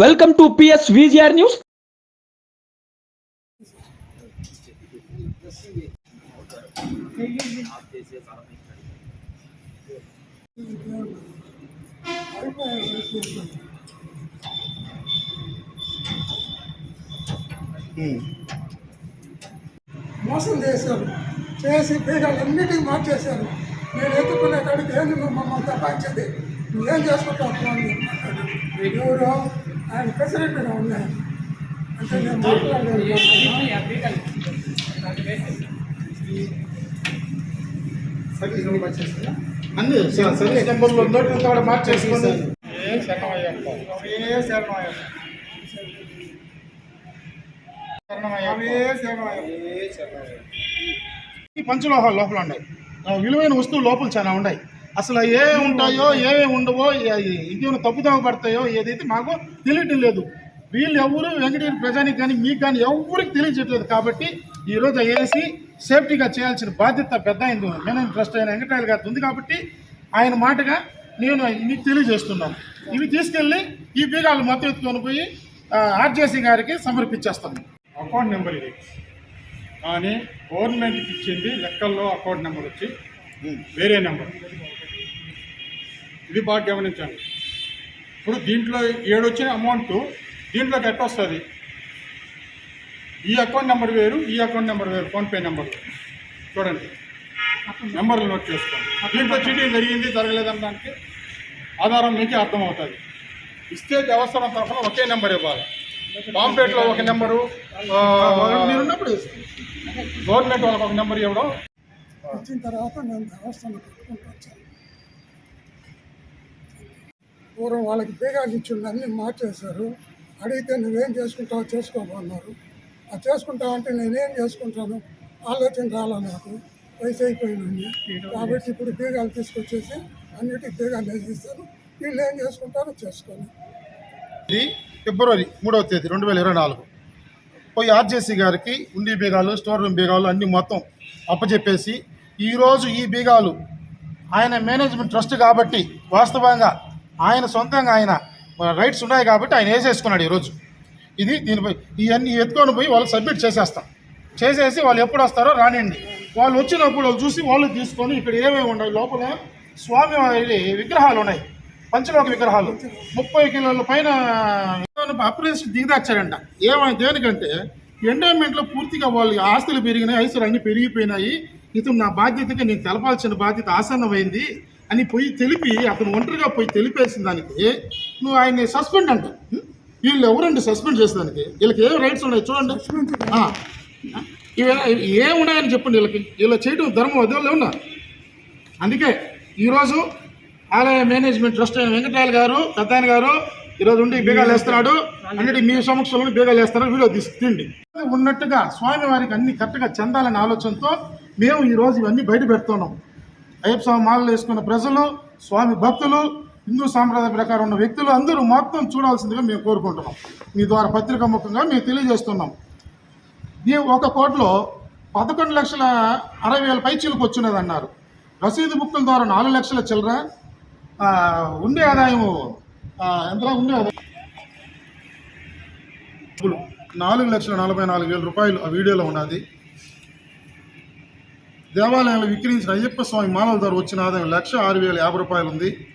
Welcome to PS VGR news మోసం చేశారు. చేసి బీగాలన్నిటికీ మార్చేశారు. నేను ఎత్తుకునే కాడికి ఏంది నువ్వు మమ్మల్ని తప్పించేది? నువ్వేం చేసుకుంటావు? ఫోన్ ఎవరు? ఆయన ప్రెసిడెంట్గా ఉన్నాయి అంటే నేను మాట్లాడలేదు. అన్ని స- సర్వీస్ నెంబర్లు నోటి కూడా మార్చేసుకొని ఈ పంచలోహాలు లోపల ఉన్నాయి. విలువైన వస్తువులు లోపల చాలా ఉన్నాయి. అసలు ఏ ఉంటాయో ఏవే ఉండవో ఇంకేమైనా తప్పుదావ పడతాయో ఏదైతే మాకు తెలియటం లేదు. వీళ్ళు ఎవరు వెంకటగిరి ప్రజానికి కానీ మీకు కానీ ఎవరికి తెలియజేయట్లేదు కాబట్టి ఈరోజు వేసి సేఫ్టీగా చేయాల్సిన బాధ్యత పెద్ద అయింది మేనేజ్ ట్రస్ట్ అయిన వెంకటరాయలు గారికి ఉంది కాబట్టి ఆయన మాటగా నేను మీకు తెలియజేస్తున్నాను. ఇవి తీసుకెళ్ళి ఈ బీగాలు మొత్తం ఎత్తుకొని పోయి ఆర్జేసీ గారికి సమర్పించేస్తాను. అకౌంట్ నెంబర్ ఇది. కానీ గవర్నమెంట్కి ఇచ్చింది లెక్కల్లో అకౌంట్ నెంబర్ వచ్చి వేరే నెంబర్. ఇది బాగా గమనించండి ఇప్పుడు దీంట్లో ఏడొచ్చిన అమౌంట్ దీంట్లోకి ఎట్ట వస్తుంది ఈ అకౌంట్ నెంబర్ వేరు ఈ అకౌంట్ నెంబర్ వేరు ఫోన్పే నెంబర్ చూడండి. నెంబర్లు నోట్ చేసుకోండి. దీంట్లో చీటింగ్ జరిగింది జరగలేదనడానికి ఆధారం మీకు అర్థమవుతుంది. ఇస్తే దేవస్థానం తరఫున ఒకే నెంబర్ ఇవ్వాలి. పాంపేట్లో ఒక నెంబరు గవర్నమెంట్ వాళ్ళకి ఒక నెంబర్ ఇవ్వడం. వచ్చిన తర్వాత నేను దేవస్థానం పెట్టుకుంటూ వచ్చాను పూర్వం వాళ్ళకి బీగాలు ఇచ్చి అన్నీ మార్చేశారు. అడిగితే నువ్వేం చేసుకుంటావు చేసుకోమన్నారు ఆ చేసుకుంటావంటే నేనేం చేసుకుంటాను? ఆలోచన రాలా నాకు. వయసు అయిపోయిందండి కాబట్టి ఇప్పుడు బీగాలు తీసుకొచ్చేసి అన్నిటికీ బీగాలు వేసిస్తాను వీళ్ళు ఏం చేసుకుంటారో చేసుకోను ఇది ఫిబ్రవరి మూడవ తేదీ రెండు వేల ఇరవై నాలుగు. పోయి ఆర్జేసీ గారికి ఉండి బీగాలు స్టోర్ రూమ్ బీగాలు అన్నీ మొత్తం అప్పచెప్పేసి ఈరోజు ఈ బీగాలు ఆయన మేనేజ్మెంట్ ట్రస్ట్ కాబట్టి వాస్తవంగా ఆయన సొంతంగా ఆయన రైట్స్ ఉన్నాయి కాబట్టి ఆయన వేసేసుకున్నాడు ఈరోజు. ఇది దీనిపై ఇవన్నీ ఎత్తుకొని పోయి వాళ్ళు సబ్మిట్ చేసేస్తాం. చేసేసి వాళ్ళు ఎప్పుడు వస్తారో రానివ్వండి వాళ్ళు వచ్చినప్పుడు చూసి వాళ్ళు తీసుకొని ఇక్కడ ఏమేమి ఉన్నాయి లోపల స్వామి వారి విగ్రహాలు ఉన్నాయి. పంచలోక విగ్రహాలు. ముప్పై కిలోల పైన అప్రెస్ దిగదాచారంట ఏమైనా దేనికంటే ఎండోమెంట్లో పూర్తిగా వాళ్ళు ఆస్తులు పెరిగినాయి ఆస్తులు అన్నీ పెరిగిపోయినాయి. ఇతను నా బాధ్యతగా నేను తెలపాల్సిన బాధ్యత ఆసన్నమైంది. అని పోయి తెలిపి అతను ఒంటరిగా పోయి తెలిపేసిన దానికి నువ్వు ఆయన్ని సస్పెండ్ అంట. వీళ్ళు ఎవరండి సస్పెండ్ చేసేదానికి వీళ్ళకి ఏం రైట్స్ ఉన్నాయి చూడండి. ఏమున్నాయని చెప్పండి వీళ్ళకి? వీళ్ళు చేయడం ధర్మం అదే ఉన్నా అందుకే ఈరోజు ఆలయ మేనేజ్మెంట్ ట్రస్ట్ అయిన వెంకటరాయలు గారు పెద్దాయన గారు ఈరోజు ఉండి బీగాలు వేస్తున్నాడు. అన్నిటి మీ సమక్షంలో బీగాలు వేస్తున్నారు వీడియో తీసుకుండి ఉన్నట్టుగా స్వామి వారికి అన్ని కరెక్ట్గా చెందాలనే ఆలోచనతో మేము ఈరోజు ఇవన్నీ బయట పెడుతున్నాం. అయ్యప్ప స్వామి మాలలు వేసుకున్న ప్రజలు స్వామి భక్తులు హిందూ సాంప్రదాయ ప్రకారం ఉన్న వ్యక్తులు అందరూ మొత్తం చూడాల్సిందిగా మేము కోరుకుంటున్నాం. మీ ద్వారా పత్రిక ముఖంగా మేము తెలియజేస్తున్నాం. ఈ ఒక కోట్లో పదకొండు లక్షల అరవై వేల పైచీలకు వచ్చినది అన్నారు. రసీదు బుక్కుల ద్వారా నాలుగు లక్షల చిల్లర ఉండే ఆదాయము ఎంతలా ఉండే ఆదాయం? ఇప్పుడు నాలుగు లక్షల నలభై నాలుగు వేల రూపాయలు ఆ వీడియోలో ఉన్నది. దేవాలయంలో విక్రయించిన అయ్యప్ప స్వామి మాలల ధర వచ్చిన ఆదాయం లక్ష ఆరు వేల యాభై రూపాయలు ఉంది.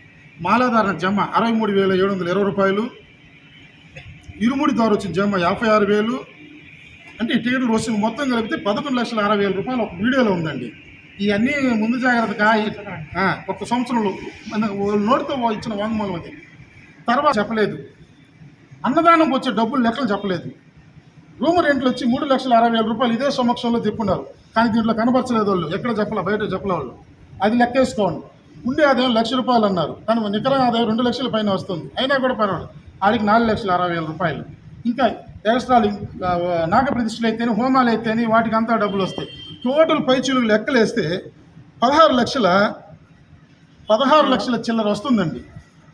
మాలాధారణ జమ అరవై మూడు వేల ఏడు వందల ఇరవై రూపాయలు. ఇరుముడి ద్వారా వచ్చిన జమ యాభై ఆరు వేలు. అంటే ఈ టికెట్లు మొత్తం కలిపితే పదకొండు లక్షల అరవై వేల రూపాయలు ఒక వీడియోలో ఉందండి. ఇవన్నీ ముందు జాగ్రత్తగా ఒక సంవత్సరంలో నోటితో ఇచ్చిన వాంగ్మూలం అది. తర్వాత చెప్పలేదు. అన్నదానంకి వచ్చే డబ్బులు లెక్కలు చెప్పలేదు. రూమ్ రెంట్లు వచ్చి మూడు లక్షల అరవై వేల రూపాయలు ఇదే సమక్షంలో చెప్పున్నారు కానీ దీంట్లో కనపరచలేదు వాళ్ళు. ఎక్కడ చెప్పలే? బయట చెప్పలే వాళ్ళు. అది లెక్కేసుకోండి. ఉండే ఆదాయం లక్ష రూపాయలు అన్నారు. కానీ నికర ఆదాయం రెండు లక్షల పైన వస్తుంది. అయినా కూడా పర్వాలేదు. ఆడికి నాలుగు లక్షల అరవై వేల రూపాయలు. ఇంకా ఎక్స్ట్రాలు నాగప్రతిష్ఠలు అయితేనే హోమాలు అయితేనే వాటికి అంతా డబ్బులు వస్తాయి. టోటల్ పైచులు లెక్కలేస్తే పదహారు లక్షల పదహారు లక్షల చిల్లర వస్తుందండి.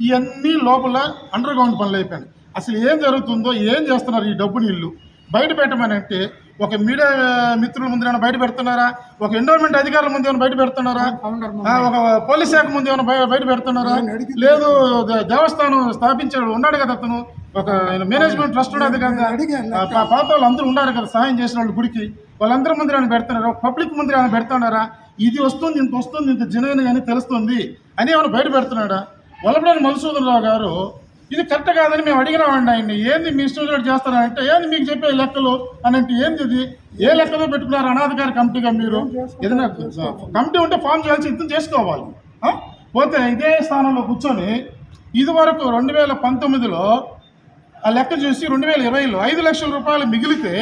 ఇవన్నీ లోపల అండర్ గ్రౌండ్ పనులు అయిపోయాయి అసలు ఏం జరుగుతుందో ఏం చేస్తున్నారు ఈ డబ్బు నీళ్ళు బయట పెట్టమని అంటే ఒక మీడియా మిత్రుల ముందు ఏమైనా బయట పెడుతున్నారా? ఒక ఎండోమెంట్ అధికారుల ముందు ఏమైనా బయట పెడుతున్నారా? ఒక పోలీస్ శాఖ ముందు ఏమైనా బయ- బయట పెడుతున్నారా? లేదు దేవస్థానం స్థాపించాడు ఉన్నాడు కదా అతను. ఒక మేనేజ్మెంట్ ట్రస్ట్ ఉండదు కదా. పాత వాళ్ళు అందరూ ఉన్నారు కదా సహాయం చేసిన వాళ్ళు గుడికి. వాళ్ళందరూ ముందు ఆయన పెడుతున్నారు? పబ్లిక్ ముందు ఆయన పెడుతున్నారా? ఇది వస్తుంది ఇంత వస్తుంది ఇంత జనైన కానీ తెలుస్తుంది అని ఏమైనా బయట పెడుతున్నాడా? వల్లపడని మధుసూదన్ రావు గారు ఇది కరెక్ట్ కాదని మేము అడిగినామండి ఆయన్ని ఏంది మీ ఇన్స్టిట్యూట్ చేస్తారంటే ఏంది మీకు చెప్పే లెక్కలు? అని అంటే ఏంది ఇది? ఏ లెక్కలో పెట్టుకున్నారు అనాధికార కమిటీగా మీరు? ఏదైనా కమిటీ ఉంటే ఫామ్ చేయాల్సి ఇంత చేసుకోవాలి. పోతే ఇదే స్థానంలో కూర్చొని ఇది వరకు రెండు వేల పంతొమ్మిదిలో ఆ లెక్క చూసి రెండు వేల ఇరవైలో ఐదు లక్షల రూపాయలు మిగిలితే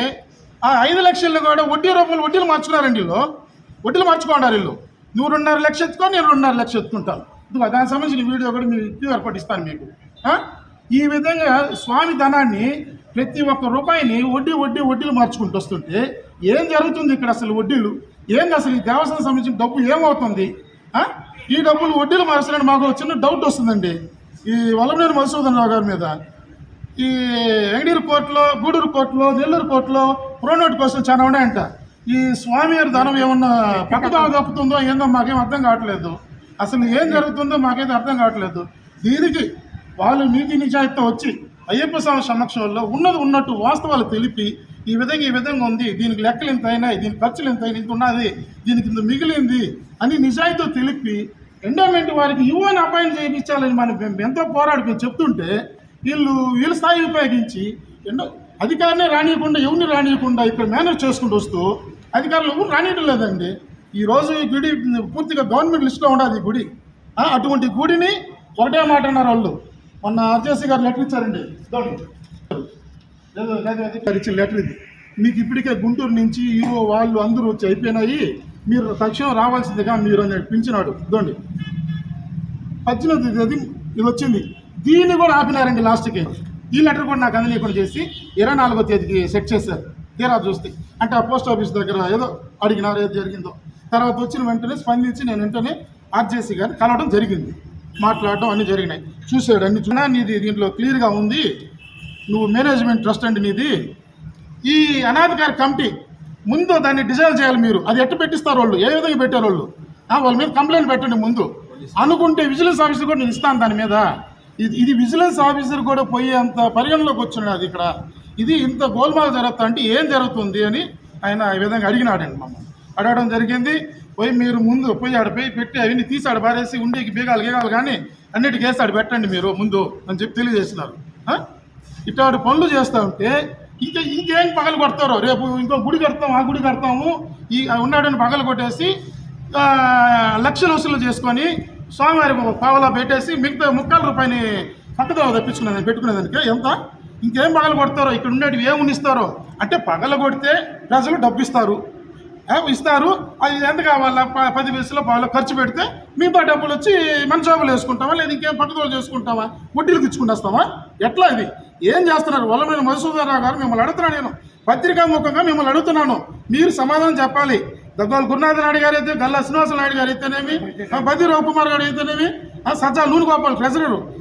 ఆ ఐదు లక్షలు కూడా వడ్డీ రూపాయలు వడ్డీలు మార్చుకున్నారండి వీళ్ళు. వడ్డీలు మార్చుకున్నారు వీళ్ళు. నువ్వు రెండున్నర లక్ష ఎత్తుకో నేను రెండున్నర లక్ష ఎత్తుకుంటాను. దానికి సంబంధించిన వీడియో కూడా మీరు క్యూఆర్ కోడ్ ఇస్తాను మీకు. ఈ విధంగా స్వామి ధనాన్ని ప్రతి ఒక్క రూపాయిని వడ్డీ వడ్డీ వడ్డీలు మార్చుకుంటూ వస్తుంటే ఏం జరుగుతుంది ఇక్కడ అసలు వడ్డీలు? ఏంది అసలు ఈ దేవస్థానం సంబంధించిన డబ్బు ఏమవుతుంది? ఈ డబ్బులు వడ్డీలు మార్చాలని మాకు చిన్న డౌట్ వస్తుందండి. ఈ వల్లభనేని మధుసూదన్ రావు గారి మీద. ఈ వెంగడూరు కోర్టులో గూడూరు కోర్టులో నెల్లూరు కోర్టులో ప్రోనోట్ కోసం చాలా ఉన్నాయంట. ఈ స్వామి గారి ధనం ఏమన్నా పక్కదావ తప్పుతుందో ఏందో మాకేం అర్థం కావట్లేదు. అసలు ఏం జరుగుతుందో మాకైతే అర్థం కావట్లేదు. దీనికి వాళ్ళు నీతి నిజాయితీతో వచ్చి అయ్యప్ప స్వామి సమక్షంలో ఉన్నది ఉన్నట్టు వాస్తవాలు తెలిపి ఈ విధంగా ఈ విధంగా ఉంది దీనికి లెక్కలు ఇంత అయినాయి దీని ఖర్చులు ఇంత అయినాయి ఇంత ఉన్నది దీనికి ఇంత మిగిలింది అని నిజాయితీతో తెలిపి ఎండోమెంట్ వారికి యువని అపాయింట్ చేయించాలని మనం మేము ఎంతో పోరాడి మేము చెప్తుంటే వీళ్ళు వీళ్ళ స్థాయి ఉపయోగించి ఎన్నో అధికారినే రానియకుండా ఎవరిని రానియకుండా ఇక్కడ మేనేజ్ చేసుకుంటూ వస్తూ అధికారులు ఎవరు రానియడం లేదండి. ఈ రోజు ఈ గుడి పూర్తిగా గవర్నమెంట్ లిస్ట్లో ఉండాలి ఈ గుడి. అటువంటి గుడిని ఒకటే మాట అన్నారు వాళ్ళు మొన్న ఆర్జేసీ గారు లెటర్ ఇచ్చారండి. లేదు ఇచ్చిన లెటర్ ఇది. మీకు ఇప్పటికే గుంటూరు నుంచి ఈరో వాళ్ళు అందరూ వచ్చి అయిపోయినాయి. మీరు తక్షణం రావాల్సిందిగా మీరు అని పిలిచినాడు. ఇదండి పద్దెనిమిది తేదీ ఇది వచ్చింది. దీన్ని కూడా ఆపినారండి లాస్ట్కి. ఈ లెటర్ కూడా నాకు అందనీయకుండా చేసి ఇరవై నాలుగో తేదీకి సెట్ చేశారు. తీరా చూస్తే. అంటే ఆ పోస్ట్ ఆఫీస్ దగ్గర ఏదో అడిగినారు ఏదో జరిగిందో. తర్వాత వచ్చిన వెంటనే స్పందించి నేను వెంటనే ఆర్జేసీ గారిని కలవడం జరిగింది. మాట్లాడడం అన్నీ జరిగినాయి. చూసాడు అన్ని చూడా నీది దీంట్లో క్లియర్గా ఉంది. నువ్వు మేనేజ్మెంట్ ట్రస్ట్ అండి నీది. ఈ అనాధికార కమిటీ ముందు దాన్ని డిజైన్ చేయాలి మీరు. అది ఎట్టు పెట్టిస్తారు వాళ్ళు? ఏ విధంగా పెట్టారు వాళ్ళు? వాళ్ళ మీద కంప్లైంట్ పెట్టండి ముందు. అనుకుంటే విజిలెన్స్ ఆఫీసర్ కూడా నేను ఇస్తాను దాని మీద. ఇది ఇది విజిలెన్స్ ఆఫీసర్ కూడా పోయేంత పరిగణలోకి వచ్చినాడు ఇక్కడ. ఇది ఇంత గోల్మాల్ జరుగుతా అంటే ఏం జరుగుతుంది అని ఆయన ఈ విధంగా అడిగినాడండి మమ్మల్ని. అడగడం జరిగింది. పోయి మీరు ముందు పోయి ఆడ పోయి పెట్టి అవన్నీ తీసి ఆడ పారేసి ఉండేకి బీగాలు గీగాలు కానీ అన్నిటికీ వేసి ఆడ పెట్టండి మీరు ముందు అని చెప్పి తెలియజేసినారు ఇట్లాంటి పనులు చేస్తూ ఉంటే ఇంకా ఇంకేం పగలు కొడతారో? రేపు ఇంకో గుడి కడతాం ఆ గుడి కడతాము. ఈ ఉన్నాడని పగలు కొట్టేసి లక్షలు వసూలు చేసుకొని స్వామివారి పావలా పెట్టేసి మిగతా ముక్కల రూపాయని పక్కదో తెప్పించుకునేదాన్ని పెట్టుకునేదానికి ఎంత? ఇంకేం పగలు కొడతారో? ఇక్కడ ఉండేటివి ఏం ఇస్తారో అంటే పగల కొడితే ప్రజలు డబ్బు ఇస్తారు. అది ఎంత కావాలా? ప- పది వయసులో పాలు ఖర్చు పెడితే మిగతా డబ్బులు వచ్చి మన జాబులు వేసుకుంటావా? లేదా ఇంకేం పట్టుదల చేసుకుంటావా? వడ్డీలకు ఇచ్చుకుని వస్తావా? ఎట్లా ఇది? ఏం చేస్తున్నారు? వల్లమైన మధుసూదనరావు గారు మిమ్మల్ని అడుగుతున్నాను నేను. పత్రికాముఖంగా మిమ్మల్ని అడుగుతున్నాను. మీరు సమాధానం చెప్పాలి. దగ్గర గురునాథ నాయుడు గారు అయితే గల్లా శ్రీనివాస నాయుడు గారు అయితేనేమి ఆ, బద్ది రవికుమార్ గారు అయితేనేమి సజ్జా నూనె గోపాల్ ట్రెజరరు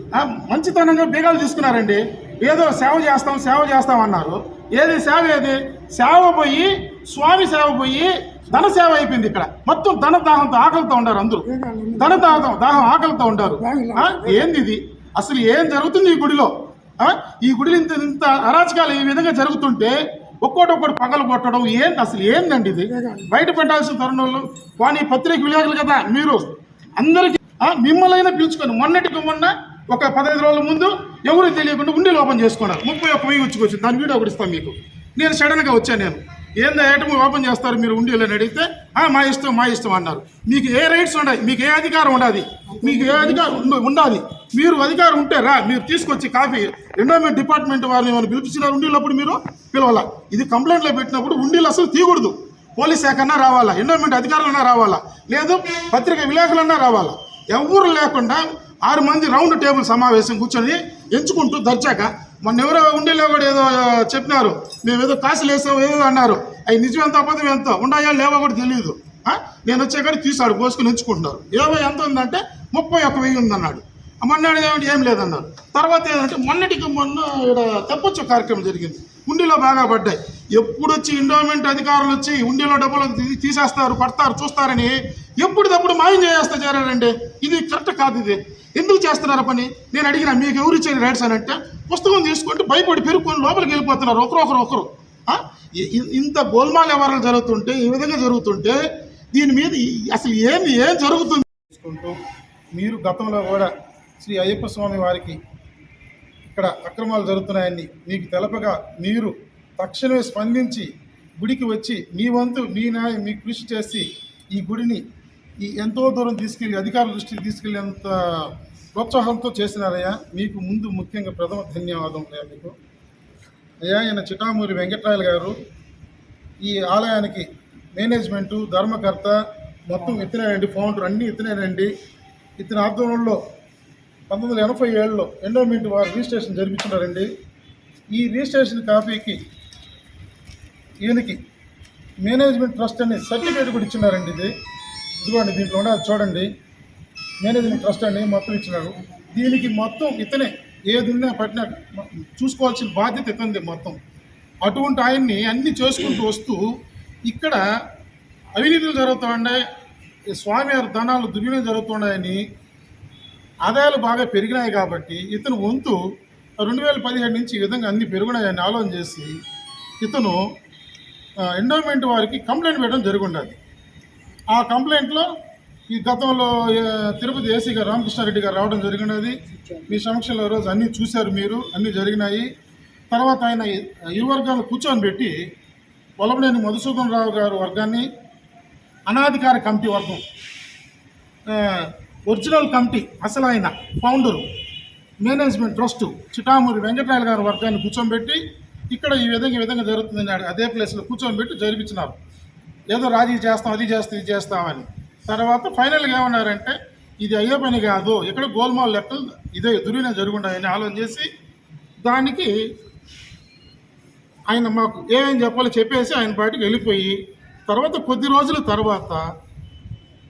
మంచితనంగా బీగాలు తీసుకున్నారండి. ఏదో సేవ చేస్తాం సేవ చేస్తాం అన్నారు. ఏది సేవ ఏది? సేవ పోయి స్వామి సేవ పోయి ధన సేవ అయిపోయింది ఇక్కడ. మొత్తం ధన దాహంతో ఆకలితో ఉండారు అందరూ. ధన దాహం దాహం ఆకలితో ఉంటారు ఏంది ఇది? అసలు ఏం జరుగుతుంది ఈ గుడిలో? ఈ గుడిలో ఇంత ఇంత అరాచకాలు ఈ విధంగా జరుగుతుంటే ఒక్కోటి ఒక్కటి పగలు కొట్టడం ఏంది? అసలు ఏందండి ఇది? బయట పెట్టాల్సిన తరుణంలో కానీ పత్రిక విలేకరులు కదా మీరు. అందరికీ ఆ, మిమ్మల్ని పిలుచుకొని మొన్నటికి మొన్న ఒక పదహైదు రోజుల ముందు ఎవరు తెలియకుండా ఉండి లోపం చేసుకున్నారు ముప్పై ఒక్క వెయ్యి వచ్చుకొచ్చింది దాని వీడియో ఒకటి ఇస్తాను మీకు. నేను సడన్గా వచ్చాను నేను. ఏందో ఐటమ్ ఓపెన్ చేస్తారు మీరు ఉండి అని అడిగితే మా ఇష్టం మా ఇష్టం అన్నారు. మీకు ఏ రైట్స్ ఉన్నాయి మీకు ఏ అధికారం ఉండాలి? మీకు ఏ అధికారం ఉండాలి? మీరు అధికారం ఉంటే రా మీరు తీసుకొచ్చి కాఫీ. ఎండోమెంట్ డిపార్ట్మెంట్ వారిని ఏమైనా పిలిపించినారు? ఉండీలప్పుడు మీరు పిలవాలా? ఇది కంప్లైంట్లో పెట్టినప్పుడు ఉండీలు అసలు తీయకూడదు. పోలీస్ శాఖ అన్నా రావాలా? ఎండోమెంట్ అధికారులన్నా రావాలా? లేదు పత్రిక విలేకరులన్నా రావాలా? ఎవరు లేకుండా ఆరు మంది రౌండ్ టేబుల్ సమావేశం కూర్చొని ఎంచుకుంటూ దర్చాక మొన్న ఎవరో ఉండేలో కూడా ఏదో చెప్పినారు. మేము ఏదో కాసులు వేసాం ఏదో అన్నారు. అవి నిజం ఎంత అబద్ధం ఎంత ఉన్నాయా లేవో కూడా తెలియదు నేను వచ్చే తీసాడు పోసుకుని ఎంచుకుంటున్నారు. ఏవో ఎంత ఉందంటే ముప్పై ఒక్క వెయ్యి ఉందన్నాడు. మొన్నాడు ఏమంటే ఏం లేదన్నారు. తర్వాత ఏంటంటే మొన్నటికి మొన్న ఇక్కడ తప్పొచ్చు కార్యక్రమం జరిగింది. ఉండిలో బాగా పడ్డాయి. ఎప్పుడు వచ్చి ఎండోమెంట్ అధికారులు వచ్చి ఉండిలో డబ్బులు తీసేస్తారు పడతారు చూస్తారని ఎప్పుడుదప్పుడు మాయం చేస్తా చేరారండి ఇది కరెక్ట్ కాదు ఇది. ఎందుకు చేస్తున్నారు పని? నేను అడిగిన మీకు ఎవరు ఇచ్చిన రైట్స్ అని అంటే పుస్తకం తీసుకుంటే భయపడి పెరుక్కొని లోపలికి వెళ్ళిపోతున్నారు ఒకరు ఒకరు ఒకరు. ఇ- ఇంత గోల్మాల్ వ్యవహారాలు జరుగుతుంటే ఈ విధంగా జరుగుతుంటే దీని మీద అసలు ఏమి ఏం జరుగుతుంది? తీసుకుంటూ మీరు గతంలో కూడా శ్రీ అయ్యప్ప స్వామి వారికి ఇక్కడ అక్రమాలు జరుగుతున్నాయని మీకు తెలపగా మీరు తక్షణమే స్పందించి గుడికి వచ్చి మీ వంతు మీ నాయ మీ కృషి చేసి ఈ గుడిని ఈ ఎంతో దూరం తీసుకెళ్ళి అధికారుల దృష్టికి తీసుకెళ్ళేంత ప్రోత్సాహంతో చేసినారయ్యా. మీకు ముందు ముఖ్యంగా ప్రథమ ధన్యవాదం అయ్యా మీకు. అయ్యా ఈయన చిటామూరి వెంకట్రాయలు గారు ఈ ఆలయానికి మేనేజ్మెంటు ధర్మకర్త మొత్తం ఇతనేనండి ఫౌండర్ అన్నీ ఇతనేనండి ఇతని ఆధ్వర్యంలో పంతొమ్మిది వందల ఎనభై ఏడులో ఎండోమెంట్ వారు రిజిస్ట్రేషన్ జరిపించినారండి ఈ రిజిస్ట్రేషన్ కాపీకి ఈయనకి మేనేజ్మెంట్ ట్రస్ట్ అనే సర్టిఫికేట్ కూడా ఇచ్చినారండి ఇది. ఇదిగోండి దీంట్లో ఉండదు చూడండి. మేనేజ్మెంట్ ట్రస్ట్ అండి మొత్తం ఇచ్చినారు. దీనికి మొత్తం ఇతనే ఏది ఉన్నా పట్టిన చూసుకోవాల్సిన బాధ్యత ఇతంది మొత్తం. అటువంటి ఆయన్ని అన్ని చేసుకుంటూ వస్తూ ఇక్కడ అవినీతులు జరుగుతుండే ఈ స్వామివారి ధనాలు దుర్వినియోగం జరుగుతున్నాయని ఆదాయాలు బాగా పెరిగినాయి కాబట్టి ఇతను వంతు రెండు వేల పదిహేడు నుంచి ఈ విధంగా అన్ని పెరుగున్నాయని ఆలోచన చేసి ఇతను ఎండోమెంట్ వారికి కంప్లైంట్ పెట్టడం జరుగుండదు. ఆ కంప్లైంట్లో ఈ గతంలో తిరుపతి ఏసీ గారు రామకృష్ణారెడ్డి గారు రావడం జరిగినది. మీ సమక్షంలో రోజు అన్నీ చూశారు మీరు అన్నీ జరిగినాయి. తర్వాత ఆయన ఇరు వర్గాలు కూర్చొని పెట్టి వలపనేని మధుసూదన్ రావు గారు వర్గాన్ని అనాధికార కమిటీ వర్గం ఒరిజినల్ కమిటీ అసలు ఆయన founder management trust Chitamuri Venkatarayalu గారి వర్గాన్ని కూర్చోబెట్టి ఇక్కడ ఈ విధంగా ఈ విధంగా జరుగుతుందని అదే ప్లేస్లో కూర్చోబెట్టి జరిపించినారు. ఏదో రాజీ చేస్తాం అది చేస్తాం ఇది చేస్తామని. తర్వాత ఫైనల్గా ఏమన్నారంటే ఇది అయ్యే పని కాదు ఇక్కడ గోల్మాల్ లెక్కలు ఇదే దుర్వినియోగం జరుగుండాయని ఆలోచన చేసి దానికి ఆయన మాకు ఏమేం చెప్పాలో చెప్పేసి ఆయన బయటకు వెళ్ళిపోయి తర్వాత కొద్ది రోజుల తర్వాత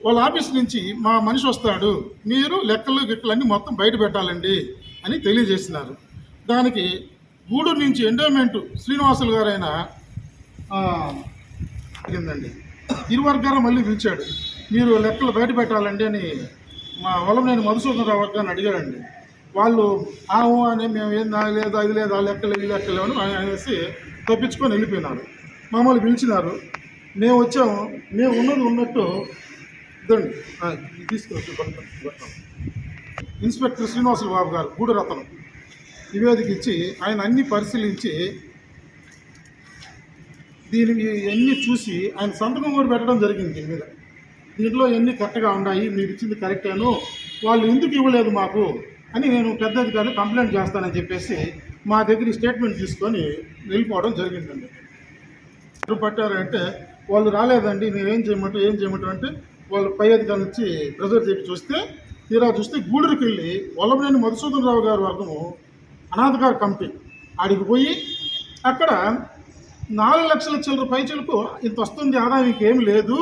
వాళ్ళ ఆఫీస్ నుంచి మా మనిషి వస్తాడు మీరు లెక్కలు గిక్కలు అన్నీ మొత్తం బయట పెట్టాలండి అని తెలియజేసినారు. దానికి గూడూరు నుంచి ఎండోమెంట్ శ్రీనివాసులు గారైన జరిగిందండి ఇరు వర్గాలు మళ్ళీ పిలిచాడు. మీరు లెక్కలు బయట పెట్టాలండి అని మా వలంనేని మధుసూదన రావు వర్గాన్ని అడిగారండి వాళ్ళు ఆహు అని మేము ఏం లేదు అది లేదు ఆ లెక్కలు ఈ లెక్కలు అని ఆయన అనేసి తప్పించుకొని వెళ్ళిపోయినారు. మమ్మల్ని పిలిచినారు. మేము వచ్చాము. మేము ఉన్నది ఉన్నట్టు ఇదండి. తీసుకొచ్చి ఇన్స్పెక్టర్ శ్రీనివాసులు బాబు గారు గూడు రతనం. నివేదిక ఇచ్చి ఆయన అన్ని పరిశీలించి దీని ఇవన్నీ చూసి ఆయన సంతకం కూడా పెట్టడం జరిగింది దీని మీద. దీంట్లో ఎన్ని కరెక్ట్గా ఉన్నాయి మీరు ఇచ్చింది కరెక్టేను వాళ్ళు ఎందుకు ఇవ్వలేదు మాకు అని నేను పెద్ద అధికారులు కంప్లైంట్ చేస్తానని చెప్పేసి మా దగ్గర స్టేట్మెంట్ తీసుకొని వెళ్ళిపోవడం జరిగిందండి. ఎవరు పట్టారంటే వాళ్ళు రాలేదండి మేమేం చేయమంటాం ఏం చేయమంటాం అంటే వాళ్ళు పై అధికారుల నుంచి ప్రెజర్ చెప్పి చూస్తే తీరా చూస్తే గూడూరుకి వెళ్ళి వల్లభనేని మధుసూదన్ రావు గారి వర్గము అనాథగారు కమిటీ. ఆడికి పోయి అక్కడ నాలుగు లక్షల చిల్లర పైచలకు ఇంత వస్తుంది ఆదాయం ఇంకేం లేదు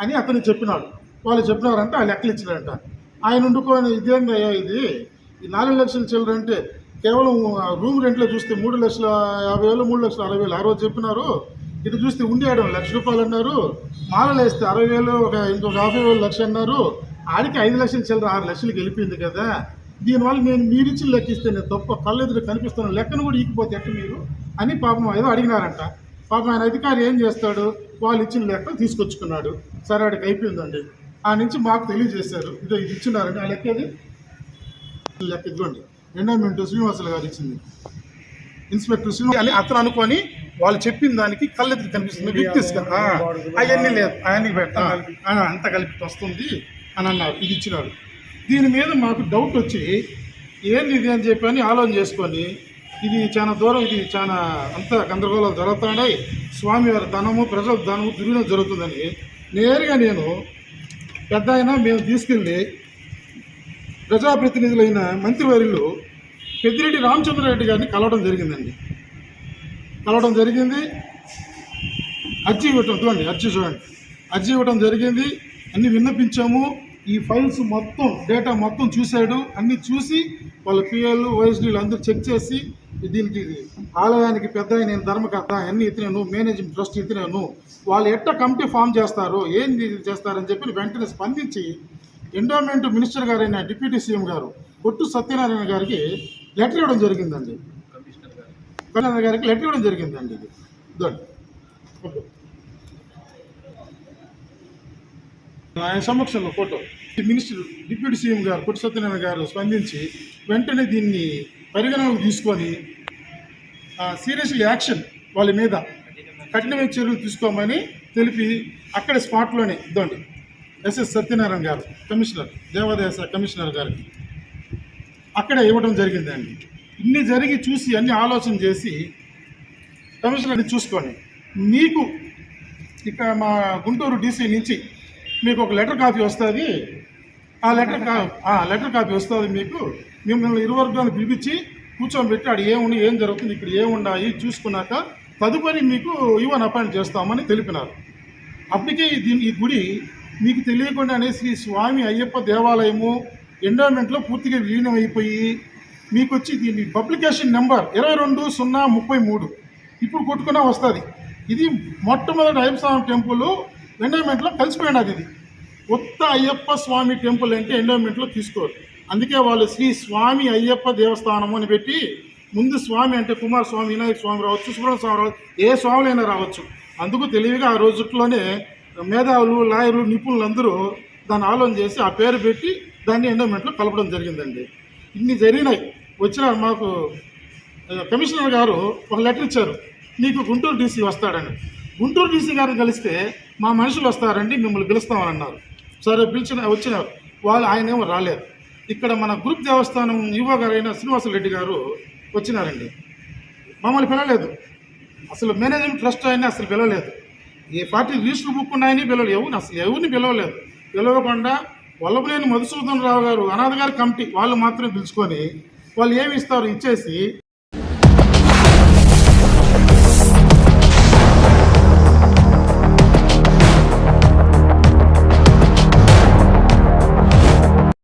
అని అతను చెప్పినాడు. వాళ్ళు చెప్పినారంటే ఆ లెక్కలు ఇచ్చినారంట. ఆయన ఉండుకొని ఇదేందయ్యా ఇది? ఈ నాలుగు లక్షల చిల్లర అంటే కేవలం రూమ్ రెంట్లో చూస్తే మూడు లక్షల యాభై వేలు మూడు లక్షల అరవై వేలు. ఆ రోజు చెప్పినారు. ఇటు చూస్తే ఉండేయడం లక్ష రూపాయలు అన్నారు. మాలలు వేస్తే అరవై వేలు ఒక ఇంకొక యాభై వేలు లక్ష అన్నారు. ఆడికి ఐదు లక్షల చిల్లర ఆరు లక్షలు వెళ్ళిపోయింది కదా. దీనివల్ల నేను మీరిచ్చి లెక్కిస్తే నేను తప్ప కళ్ళెదురు కనిపిస్తాను లెక్కను కూడా ఈకిపోతే ఎక్కడ మీరు? అని పాపం ఏదో అడిగినారంట. పాపం ఆయన అధికారి ఏం చేస్తాడు? వాళ్ళు ఇచ్చిన లెక్క తీసుకొచ్చుకున్నాడు. సరే ఆడికి అయిపోయిందండి. ఆ నుంచి మాకు తెలియజేశారు. ఇదో ఇది ఇచ్చినారండి. ఆ లెక్క అది లెక్క ఇదిగోండి. ఎండోమెంట్ శ్రీనివాసులు గారు ఇచ్చింది. ఇన్స్పెక్టర్ శ్రీనివాస్ అని అతను అనుకొని వాళ్ళు చెప్పిన దానికి కళ్ళెత్తి కనిపిస్తుంది. వ్యక్తిస్ అవన్నీ లేదు. అవన్నీ పెట్ట అంత కలిపి వస్తుంది అని అన్నారు. ఇది ఇచ్చినారు. దీని మీద మాకు డౌట్ వచ్చి ఏంది ఇది అని చెప్పి అని ఆలోచన చేసుకొని ఇది చాలా దూరం ఇది చాలా అంత గందరగోళాలు జరుగుతున్నాయి. స్వామివారి ధనము ప్రజల ధనము దుర్వినియోగం జరుగుతుందని నేరుగా నేను పెద్ద అయినా మేము తీసుకెళ్ళి ప్రజాప్రతినిధులైన మంత్రివర్యులు పెద్దిరెడ్డి రామచంద్రారెడ్డి గారిని కలవడం జరిగిందండి. కలవడం జరిగింది. అర్జీ ఇవ్వటం చూడండి అర్జీ చూడండి. అర్జీ ఇవ్వటం జరిగింది. అన్ని విన్నపించాము. ఈ ఫైల్స్ మొత్తం డేటా మొత్తం చూశాడు. అన్నీ చూసి వాళ్ళ పిఎల్ వైఎస్డీలు అందరూ చెక్ చేసి దీనికి ఆలయానికి పెద్ద నేను ధర్మకర్త అన్ని ఇతనేను మేనేజింగ్ ట్రస్ట్ ఇతనేను. వాళ్ళు ఎట్ట కమిటీ ఫామ్ చేస్తారు ఏంది ఇది చేస్తారని చెప్పి వెంటనే స్పందించి ఎండోమెంట్ మినిస్టర్ గారైన డిప్యూటీ సీఎం గారు కొట్టు సత్యనారాయణ గారికి లెటర్ ఇవ్వడం జరిగిందండి. కమిషనర్ గారికి లెటర్ ఇవ్వడం జరిగిందండి ఇది. ఫోటో. ఆయన సమక్షంలో ఫోటో. మినిస్టర్ డిప్యూటీ సీఎం గారు కొట్టు సత్యనారాయణ గారు స్పందించి వెంటనే దీన్ని పరిగణనలు తీసుకొని సీరియస్ యాక్షన్ వాళ్ళ మీద కఠినమైన చర్యలు తీసుకోమని తెలిపి అక్కడ స్పాట్లోనే ఇద్దండి. ఎస్ఎస్ సత్యనారాయణ గారు కమిషనర్ దేవాదాయ శాఖ కమిషనర్ గారికి అక్కడ ఇవ్వడం జరిగిందండి. ఇన్ని జరిగి చూసి అన్ని ఆలోచన చేసి కమిషనర్ని చూసుకొని మీకు ఇక్కడ మా గుంటూరు డీసీ నుంచి మీకు ఒక లెటర్ కాపీ వస్తుంది. ఆ లెటర్ కా ఆ లెటర్ కాపీ వస్తుంది మీకు. మిమ్మల్ని ఇరువర్గాన్ని పిలిపించి కూర్చోబెట్టి ఆడ ఏముంది ఏం జరుగుతుంది ఇక్కడ ఏముండాయి చూసుకున్నాక తదుపరి మీకు ఇవన్ అపాయింట్ చేస్తామని తెలిపినారు. అప్పటికే ఈ దీని ఈ గుడి మీకు తెలియకుండానే శ్రీ స్వామి అయ్యప్ప దేవాలయము ఎండోమెంట్లో పూర్తిగా విలీనమైపోయి మీకు వచ్చి దీని పబ్లికేషన్ నెంబర్ ఇరవై రెండు సున్నా ముప్పై మూడు. ఇప్పుడు కొట్టుకున్నా వస్తుంది. ఇది మొట్టమొదటి అయ్యప్ప స్వామి టెంపుల్ ఎండోమెంట్లో కలిసిపోయినది ఇది. కొత్త అయ్యప్ప స్వామి టెంపుల్ అంటే ఎండోమెంట్లో తీసుకోరు. అందుకే వాళ్ళు శ్రీ స్వామి అయ్యప్ప దేవస్థానం అని పెట్టి ముందు స్వామి అంటే కుమార స్వామి వినాయక స్వామి రావచ్చు సుబ్రహ్మణ్య స్వామి రావచ్చు ఏ స్వాములైనా రావచ్చు. అందుకు తెలివిగా ఆ రోజుట్లోనే మేధావులు లాయర్లు నిపుణులు అందరూ దాన్ని ఆలోచన చేసి ఆ పేరు పెట్టి దాన్ని ఎండోమెంట్లో కలపడం జరిగిందండి. ఇన్ని జరిగినాయి. వచ్చిన మాకు కమిషనర్ గారు ఒక లెటర్ ఇచ్చారు. మీకు గుంటూరు డీసీ వస్తాడని. గుంటూరు డీసీ గారిని కలిస్తే మా మనుషులు వస్తారండి మిమ్మల్ని పిలుస్తామని అన్నారు. సరే పిలిచిన వచ్చినారు వాళ్ళు ఆయన ఏమో రాలేదు. ఇక్కడ మన గ్రూప్ దేవస్థానం యువ గారైన శ్రీనివాసరెడ్డి గారు వచ్చినారండి. మమ్మల్ని పిలవలేదు. అసలు మేనేజ్మెంట్ ట్రస్ట్ అయినా అసలు పిలవలేదు. ఏ పార్టీ రిజిస్టర్ బుక్ ఉన్నాయని పిలవలేదు. ఎవరిని అసలు ఎవరిని పిలవలేదు. పిలవకుండా వల్లభనేని మధుసూదన్ రావు గారు అనాథ గారి కమిటీ వాళ్ళు మాత్రమే పిలుచుకొని వాళ్ళు ఏమి ఇస్తారు ఇచ్చేసి